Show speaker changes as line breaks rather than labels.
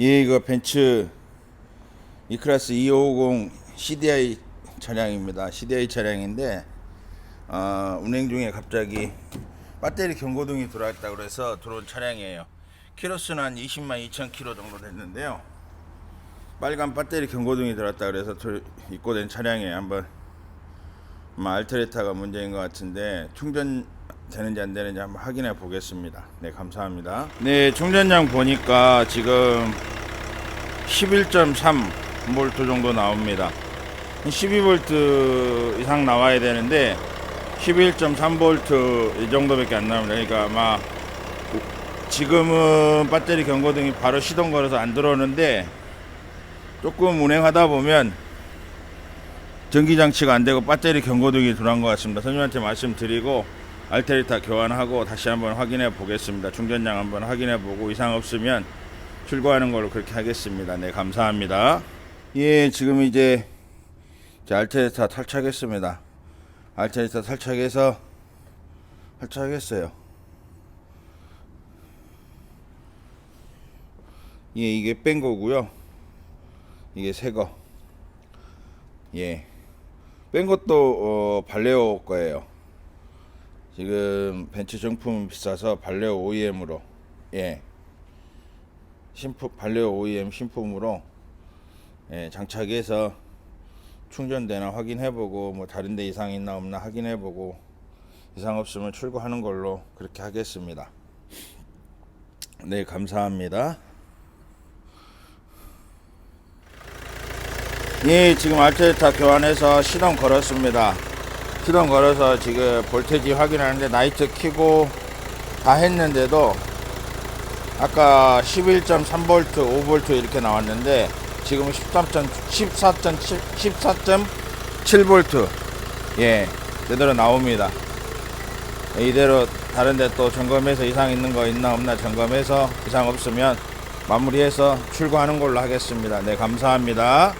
예, 이거 벤츠 E클래스 2550 CDI 차량입니다. CDI 차량인데 어, 운행 중에 갑자기 배터리 경고등이 들어왔다 그래서 들어온 차량이에요. 키로수는 한 20만 2천 킬로 정도 됐는데요. 빨간 배터리 경고등이 들어왔다 그래서 들- 입고된 차량이에요. 한번 알트레타가 문제인 것 같은데 충전 되는지 안 되는지 한번 확인해 보겠습니다. 네, 감사합니다. 네, 충전량 보니까 지금 11.3V 정도 나옵니다. 12V 이상 나와야 되는데 11.3V 이 정도밖에 안 나옵니다. 그러니까 아마 지금은 배터리 경고등이 바로 시동 걸어서 안 들어오는데 조금 운행하다 보면 전기 장치가 안 되고 배터리 경고등이 들어온 것 같습니다. 선생님한테 말씀드리고 알테리타 교환하고 다시 한번 확인해 보겠습니다. 충전량 한번 확인해 보고 이상 없으면 출고하는 걸로 그렇게 하겠습니다. 네, 감사합니다. 예, 지금 이제 제 알테리타 탈착했습니다. 알테리타 탈착해서 탈착했어요. 예, 이게 뺀 거고요. 이게 새 거. 예. 뺀 것도 어, 발레오 거예요. 지금 벤츠 정품 비싸서 발레오 OEM으로 예. 신품 발레오 OEM 신품으로 예, 장착해서 충전되나 확인해보고 뭐 다른데 이상 있나 없나 확인해보고 이상 없으면 출고하는 걸로 그렇게 하겠습니다. 네 감사합니다. 예, 지금 알테타 교환해서 시동 걸었습니다. 시동 걸어서 지금 볼테지 확인하는데 나이트 키고 다 했는데도 아까 11.3V, 5V 이렇게 나왔는데 지금은 13. 14.7 14.7V 예, 제대로 나옵니다. 이대로 다른데 또 점검해서 이상 있는 거 있나 없나 점검해서 이상 없으면 마무리해서 출고하는 걸로 하겠습니다. 네, 감사합니다.